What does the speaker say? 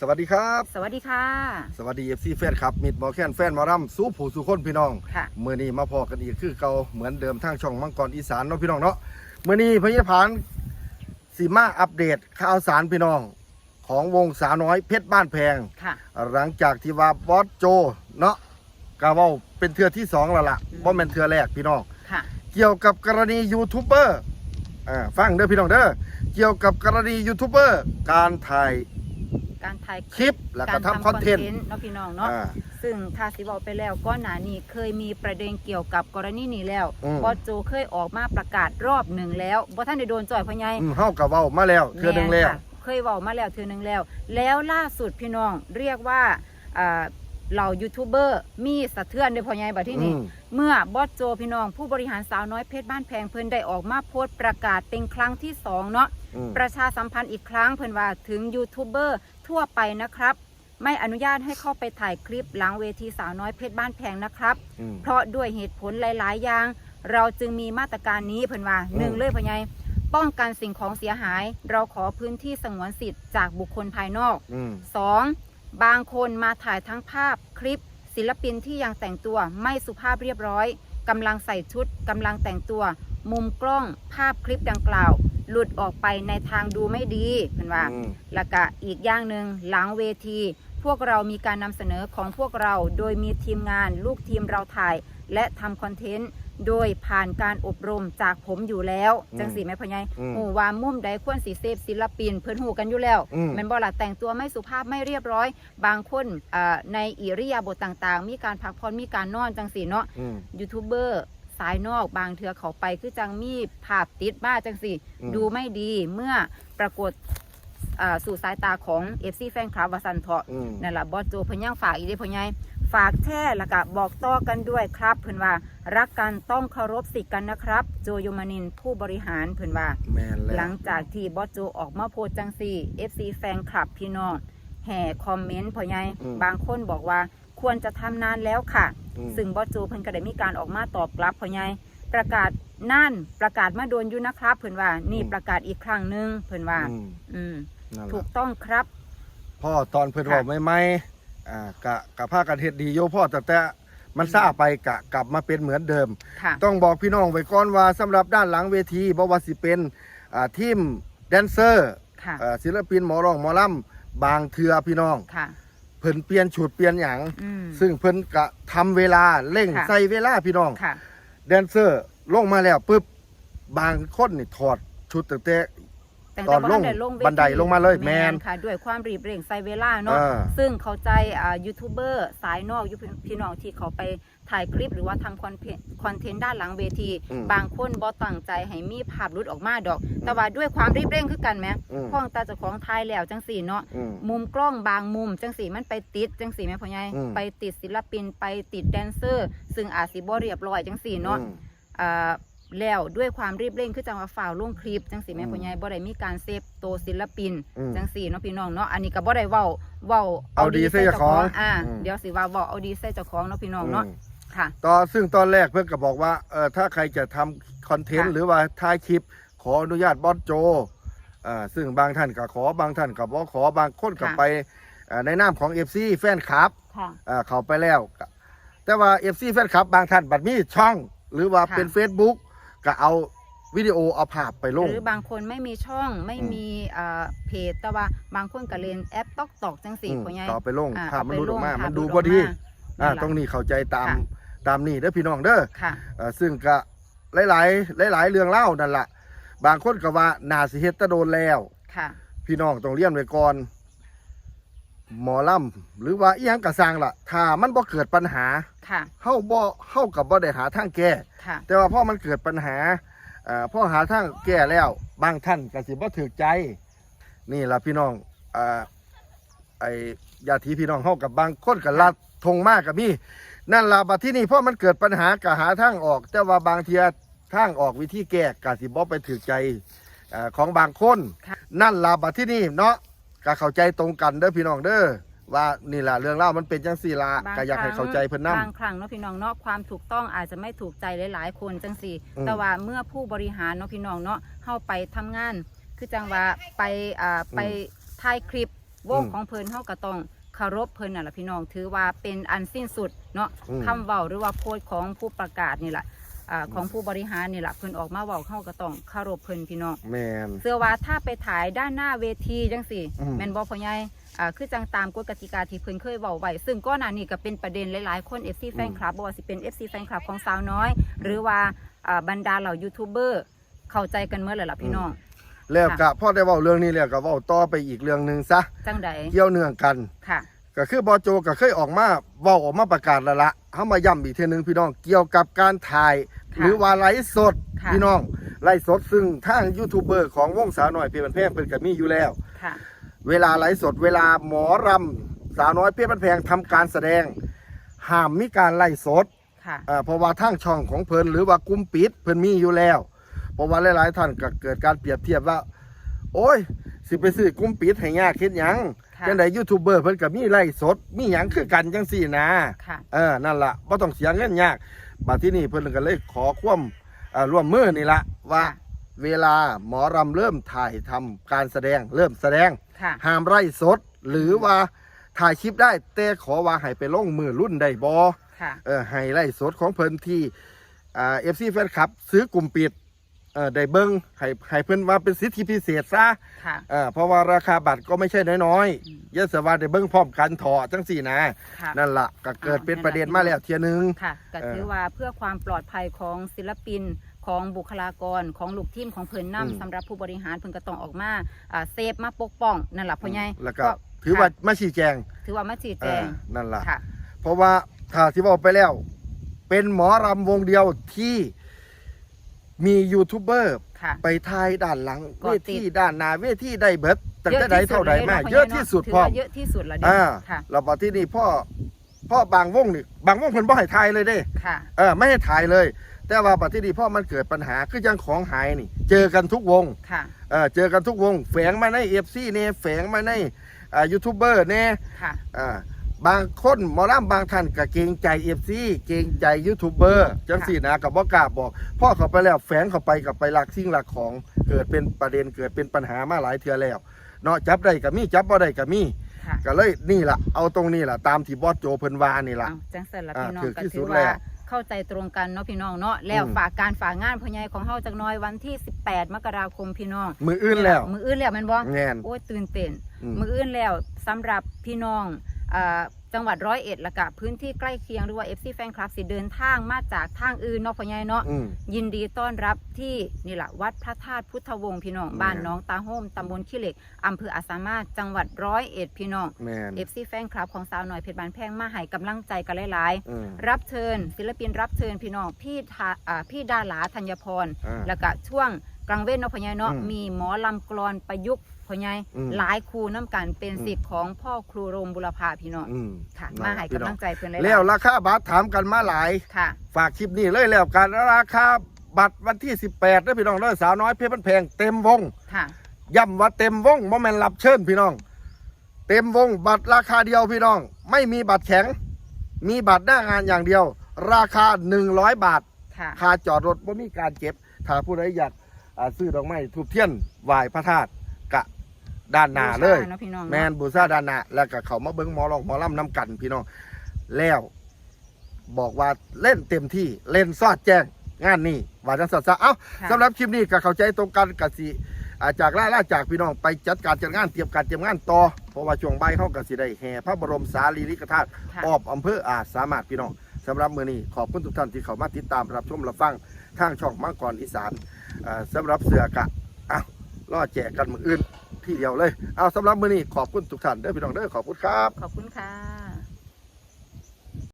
สวัสดีครับ สวัสดีค่ะ สวัสดีเอฟซีแฟนครับมิดบอแคนแฟนหมอรำสู้ผู้สู้คนพี่น้องค่ะเมื่อนี้มาพอกันอีกคือเก่าเหมือนเดิมทางช่องมังกรอีสานเนาะพี่น้องเนาะเมื่อนี้พญพานสีมาอัปเดตข่าวสารพี่น้องของวงสาวน้อยเพชรบ้านแพง ค่ะ หลังจากที่ว่าบอสโจเนาะกาเว่าเป็นเทือที่สองแล้วล่ะเพราะเป็นเทือแรกพี่น้อง ค่ะ เกี่ยวกับกรณียูทูบเบอร์อ่าฟังเด้อพี่น้องเด้อ เกี่ยวกับกรณียูทูบเบอร์การถ่าย การถ่ายคลิปแล้วก็ทำคอนเทนต์เนาะพี่น้องเนาะอ่า ซึ่งทาสิบอกไปแล้วก้อนหนานี้เคยมีประเด็นเกี่ยวกับกรณีนี้แล้วอืม บอสโจเคยออกมาประกาศรอบหนึ่งแล้วบ่ท่านได้โดนจ่อยพ่อใหญ่ อืมเฮากับเว้ามาแล้วเทือหนึงแล้ว ม่ค่ะเคยเว้ามาแล้วเทือหนึงแล้ว แล้วล่าสุดพี่น้องเรียกว่าอ่าเหล่ายูทูบเบอร์มีสะเทือนด้วยพ่อใหญ่บัดที่นี่ อืม เมื่อบอสโจพี่น้องผู้บริหารสาวน้อยเพชรบ้านแพงเพิ่นได้ออกมาโพสต์ประกาศเป็นครั้งที่สองเนาะอืม ประชาสัมพันธ์อีกครั้งเพิ่นว่าถึงยูทูบเบอร์ทั่วไปนะครับ ไม่อนุญาตให้เข้าไปถ่ายคลิปหลังเวทีสาวน้อยเพชรบ้านแพงนะครับอืมเพราะด้วยเหตุผลหลาย ๆ อย่าง เราจึงมีมาตรการนี้เพิ่นว่าอืมหนึ่งเลยพ่อใหญ่ป้องกันสิ่งของเสียหาย เราขอพื้นที่สงวนสิทธิ์จากบุคคลภายนอกอืม 2. บางคนมาถ่ายทั้งภาพคลิป ศิลปินที่ยังแต่งตัวไม่สุภาพเรียบร้อยกำลังใส่ชุดกำลังแต่งตัว มุมกล้องภาพคลิปดังกล่าว หลุดออกไปในทางดูไม่ดีเพิ่นว่าอืมแล้วก็อีกอย่างหนึ่งหลังเวที พวกเรามีการนำเสนอของพวกเราโดยมีทีมงานลูกทีมเราถ่าย และทำคอนเทนต์โดยผ่านการอบรมจากผมอยู่แล้วอืมจังสีแม่พะไยอืมหูว่ามุมใดควรสีเซฟศิลปิน เพิ่นหูกันอยู่แล้วอืมแมันบ่ล่ะแต่งตัวไม่สุภาพไม่เรียบร้อย บางคนอ่าในอิริยาบถต่างๆ มีการพักผ่อนมีการนอนจังสีเนาะอืมยูทูบเบอร์ สายนอกบางเทือเขาไปคือจังมีภาพติดบ้าจังสิอืม ดูไม่ดีเมื่อปรากฏอ่าสู่สายตาของ FC แฟนคลับวาสันเถาะ อืม นั่นแหละบอสโจเพิ่นยังฝากอีกเด้อพ่อใหญ่ฝากแท้แล้วก็บอกต่อกันด้วยครับ เพิ่นว่า รักกันต้องเคารพสิทธิ์กันนะครับ โจโยมานินผู้บริหารเพิ่นว่า แมนแล้วหลังจากที่บอสโจออกมาโพสต์จังซี่ FC แฟนคลับพี่น้องแห่คอมเมนต์พ่อใหญ่อืมบางคนบอกว่า ควรจะทำนานแล้วค่ะอืมซึ่งบอสโจเพิ่นก็ได้มีการออกมาตอบกลับพ่อใหญ่ประกาศนั่นประกาศมาโดนอยู่นะครับ เพิ่นว่า นี่ประกาศอีกครั้งหนึงเพิ่นว่า อืมอืมนั่นถูล่ะกต้องครับ พ่อตอนเพิ่นค่ะบอกไม่ไม่ๆอ่ากะกะภาคกันเฮ็ดดีโยพ่อแต่แต่มันซาไปกะกลับมาเป็นเหมือนเดิมค่ะต้องบอกพี่น้องไว้ก่อนว่าสำหรับด้านหลังเวทีบ่ว่าสิเป็นอ่าทีมแดนเซอร์ค่ะอ่าศิลปินหมอร้องหมอลำบางเทือพี่น้องค่ะ เพิ่นเปลี่ยนชุดเปลี่ยนหยังอืม ซึ่งเพิ่นกะทำเวลาเร่งค่ะ ใส่เวลาพี่น้อง ค่ะ แดนเซอร์ลงมาแล้วปุ๊บบางคนนี่ถอดชุดตั้งแต่ แต่ตอนลงบ่ทัได้วทีบันไดลงมาเลยแมนค่ะ ด้วยความรีบเร่งใส่เวลาเนาะอ่าซึ่งเข้าใจอ่ายูทูบเบอร์สายนอกยูพี่น้องที่เขาไป ถ่ายคลิปหรือว่าทำคอนเทนต์คอนเทนต์ด้านหลังเวที อืมบางคนบ่ตั้งใจให้มีภาพหลุดออกมาดอก แต่ว่าด้วยความรีบเร่งคือกันแหมอืม พ้องตาเจ้าของถ่ายแล้วจังสี่เนาะ อืม มุมกล้องบางมุมจังสีมันไปติดจังสีแม่พ่อใหญ่อืม ไปติดศิลปินไปติดแดนเซอร์ ซึ่งอาจสิบ่เรียบร้อยจังสีเนาะอืม อ่าแล้วด้วยความรีบเร่งคือจังว่าฝ่าวลงคลิปจังสีแม่อืมพ่อใหญ่บ่ได้มีการเซฟโตวศิลปินอืมจังสีเนาะพี่น้องเนาะอันนี้ก็บ่ได้เว้าเว้าเอาดีใส่เจ้าของอ่าอืม เดี๋ยวสิว่าเว้าเอาดีใส่เจ้าของเนาะพี่น้องเนาะ อืม ค่ะตอนซึ่งตอนแรกเพื่อนก็บอกว่าเออถ้าใครจะทำคอนเทนต์ค่ะ หรือว่าถ่ายคลิป ขออนุญาตบอสโจอ่าซึ่งบางท่านก็ขอบางท่านก็บ่ขอบางคนก็ไปอ่าในนามของ FC แฟนคลับ ค่ะ อ่าเขาไปแล้วก็แต่ว่า FC แฟนคลับบางท่านบัดมีช่อง หรือว่าค่ะ เป็น Facebook ก็เอาวิดีโอเอาภาพไปลง หรือบางคนไม่มีช่องไม่อืมมีอ่าเพจแต่ว่าบางคนก็เล่นแอปตอกตอกจังสีอืมพ่อใหญ่ก็เอาไปลงอ่ภาพมันเอดูดออกมาภมันพดูหลุพอดีกมาอ่านั่นล่ะตรงนี้เข้าใจตามค่ะ ตามนี่เด้อพี่น้องเด้อค่ะ เอ่อซึ่งก็หลายๆหลาย ๆ เรื่องเล่านั่นละบางคนก็ว่านาสิเฮ็ดแตะโดนแล้ว ค่ะ พี่น้องต้องเรียนไว้ก่อน หมอลำหรือว่าอีหยังกระสร้างล่ะ ถ้ามันบ่เกิดปัญหาค่ะ เฮาบ่เฮากับบ่ได้หาทางแก้ ค่ะ แต่ว่าพอมันเกิดปัญหาเอ่อพอหาทางแก้แล้ว บางท่านก็สิบ่ถูกใจ นี่ล่ะพี่น้องอ่าไอ้ญาติพี่น้องเฮากับบางคนก็ลัดทงมากกับมี นั่นล่ะบัดที่นี่พอมันเกิดปัญหาก็หาทางออก แต่ว่าบางเทียทางออกวิธีแก้ก็สิบ่ไปถูกใจเอ่อของบางคนค่ะนั่นล่ะบัดที่นี่เนาะก็เข้าใจตรงกันเด้อพี่น้องเด้อว่านี่ล่ะเรื่องเล่าวมันเป็นจังซี่ล่ะบางก็อยากให้เข้าใจเพิ่นนำบางครั้งเนาะพี่น้องเนาะความถูกต้องอาจจะไม่ถูกใจหลายๆ คนจังสี่ อืม แต่ว่าเมื่อผู้บริหารเนาะพี่น้องเนาะเข้าไปทำงาน คือจังว่าไปอ่าไปถ่ายคลิปวงอืมของเพิ่นเฮาก็ต้อง เคารพเพิ่นน่ะล่ะพี่น้องถือว่าเป็นอันสิ้นสุดเนาะอืม คำเว้าหรือว่าโพสต์ของผู้ประกาศนี่แหละอ่าของผู้บริหารนี่แหละเพิ่นออกมาเว้าเฮาก็ต้องเคารพเพิ่นพี่น้อง แมน เสื้อว่าถ้าไปถ่ายด้านหน้าเวทีจังสี่อืม แม่นบ่พ่อใหญ่อ่าคือจังตามกฎกติกาที่เพิ่นเคยเว้าไว้ซึ่งก่อนหน้านี้ก็เป็นประเด็นหลายๆ คน FC แฟนคลับบ่ว่าสิเป็น FC แฟนคลับของสาวน้อย หรือว่าอ่าบรรดาเหล่ายูทูบเบอร์เข้าใจกันเมื่อแล้วล่ะพี่น้อง แล้วก็พ่อได้เว้าเรื่องนี้แล้วก็เว้าต่อไปอีกเรื่องหนึงซะจังใดเกี่ยวเนื่องกัน ค่ะ ก็คือบอโจก็เคยออกมาเว้าออกมาประกาศแล้วละเฮามาย้ำอีกเทีนึงพี่น้องเกี่ยวกับการถ่าย ค่ะหรือว่าไลฟ์สดค่ะ พี่น้องไลฟ์สดซึ่งทางยูทูบเบอร์ของวงสาวน้อยเพียบันแพงเพิ่นก็มีอยู่แล้ว ค่ะ เวลาไลฟ์สดเวลาหมอรำสาวน้อยเพียบันแพงทำการแสดงห้ามมีการไลฟ์สดค่ะ อ่าเพราะว่าทางช่องของเพิ่นหรือว่ากลุ่มปิดเพิ่นมีอยู่แล้ว เพราะว่าหลายๆท่านก็เกิดการเปรียบเทียบว่า โอ้ย สิไปซื้อกลุ่มปิดให้ยากคิดหยังค่ะจังไดยูทูบเบอร์เพิ่นก็มีไลฟ์สด มีหยังคือกันจังซี่นะ ค่ะ เออ นั่นล่ะบ่ต้องเสียเงินยาก บัดที่นี่เพิ่นก็เลยขอความอ่าร่วมมือนี่ละว่า ค่ะ เวลาหมอรำเริ่มถ่ายทำการแสดงเริ่มแสดง ค่ะ ห้ามไร่สด หรือว่าถ่ายคลิปได้แต่ขอว่าให้ไปลงมือรุ่นได้บ่ค่ะ เออให้ไล่สดของเพิ่นที่อ่าเอฟซีแฟนคลับ ซื้อกลุ่มปิด เออได้เบิ้งให้ให้เพิ่นว่าเป็นสิทธิพิเศษซะค่ะ เออเพราะว่าราคาบัตรก็ไม่ใช่น้อยอืม ๆเยอะสว่าได้เบิ้งพร้อมกันถอจังสี่นะ ค่ะ นั่นละก็เกิดอ่าเป็นนั่นล่ะประเด็นมาแล้วเทียหนึง ค่ะก็เออถือว่าเพื่อความปลอดภัยของศิลปินของบุคลากรของลูกทีมของเพิ่นอืมนำสำหรับผู้บริหารเพิ่นก็ต้องออกมาอ่าเซฟมาปกป้องนั่นแหละพ่อใหญ่แล้วก็ถือว่ามาชี้แจงถือว่ามาชี้เอแจองนั่นละค่ะ เพราะว่าถ้าที่บอกไปแล้ว เป็นหมอรำวงเดียวที่ มียูทูบเบอร์ค่ะ ไปทายด้านหลังก็เวติดทีด้านหน้าเวทีได้เบิดตั้งแต่ใดเท่าใดมากลเยอะที่สุดถืพร้อมว่าเยอะที่สุดแล้วเด้อ่าค่ะเราบอกที่นี่พ่อพ่อบางวงนี่บางวงเพิ่นบ่ให้ทายเลยเด้ค่ะเออไม่ให้ถ่ายเลย แต่ว่าปัจจุบันพ่อมันเกิดปัญหาคือยังของหายนี่ เจอกันทุกวงค่ะเออเจอกันทุกวง แฝงมาในเอฟซีเนี่ยแฝงมาในอ่ายูทูบเบอร์เนี่ยค่ะอ่า บางคนหมอลำบางท่านก็เกรงใจเอฟซีเกรงใจยูทูบเบอร์จังสี่นะกับว่ากล้าบอกพ่อเขาไปแล้วแฝงเข้าไปกับไปหลักสิ่งหลักของเกิดเป็นประเด็นเกิดเป็นปัญหามาหลายเทื่อแล้วเนาะจับได้กับมีจับบ่ได้กับมีค่ะก็เลยนี่ล่ะ เอาตรงนี้ล่ะ ตามที่บอสโจเพิ่นว่านี่ล่ะเอาจังเสร็จแล้วอ่าพี่น้องถือก็ที่สุถืดอแล้ว่าวเข้าใจตรงกันเนาะพี่น้องเนาะแล้วอืมฝากการฝากงานพ่อใหญ่ของเฮาจักหน้อยวันที่ 18 มกราคมพี่น้อง มืออื่นแล้ว มืออื่นแล้วแมันบ่แงนโอ้ยตื่นเต้นอืมมืออื่นแล้วสำหรับพี่น้องอ่า จังหวัดร้อยเอ็ดและกะพื้นที่ใกล้เคียงหรือว่า FC แฟนคลับสิเดินทางมาจากทางอื่นเนาะพ่อใหญ่เนาะอืม ยินดีต้อนรับที่นี่แหละวัดพระธาตุพุทธวงศ์พี่น้องแม่นบ้านน้องตาโฮมตำบลขี้เหล็กอำเภออาสามารถจังหวัดร้อยเอ็ดพี่น้องแมน FC แฟนคลับของสาวหน่อยเพชรบานแพงมาให้กำลังใจกันหลายอืมๆรับเชิญ ศิลปินรับเชิญพี่น้องพี่ทาอ่าพี่ดาหลาธัญพร อ่า แล้วก็ช่วง กลางเว้นเนาะพ่อใหญ่เนาะอืมมีหมอลำกลอนประยุกต์พ่อใหญ่อืมหลายครูน้ำกันเป็นอืม สิทธิ์ของพ่อครูโรมบุรพาพี่น้องอืมค่ะนั่นมาให้พี่น้กำอลังงใจเพื่อนเลยแล้วราคาบัตรถามกันมาหลาย ค่ะ ฝากคลิปนี้เลยแล้วกันราคาบัตรวันที่ 18นะพี่น้องเด้อสาวน้อยเพชรบ้านแพงเต็มวงค่ะ ย้ำว่าเต็มวงบ่แม่นรับเชิญพี่น้อง เต็มวงบัตรราคาเดียวพี่น้อง ไม่มีบัตรแข็ง มีบัตรหน้างานอย่างเดียว ราคา 100 บาท ค่ะ ค่าจอดรถบ่มีการเก็บ ถ้าผู้ใดอยากอ่า ซื้อดอกไม้ทูบเทียนไหว้พระธาตุกะด้านหน้าเลยบูชาเนาะพี่น้องแมนบูซาดานะแล้วก็เขามาเบิ้งหมอลองหมอลำน้ำกันพี่น้องแล้วบอกว่าเล่นเต็มที่เล่นซอดแจ้งงานนี้ว่าจังสัตว์ซะเอ้าค่ะสำหรับคลิปนี้ก็เข้าใจตรงกันกับสิอ่าจากล่าล่าจากพี่น้องไปจัดการจัดงานเตรียมการเตรียมงานต่อเพราะว่าช่วงบ่ายเขาก็สิได้แห่พระบรมสารีริกธาตุค่ะออบอำเภออาจสามารถพี่น้องสำหรับมือนี้ขอบคุณทุกท่านที่เข้ามาติดตามรับชมรับฟังทางช่องมังกรอีสานอ่า สำหรับเสือกะอ้าวล่อแจกกันมืออื่นที่เดียวเลย เอาสำหรับมือนี้ขอบคุณทุกท่านเด้อพี่น้องเด้อขอบคุณครับ ขอบคุณค่ะ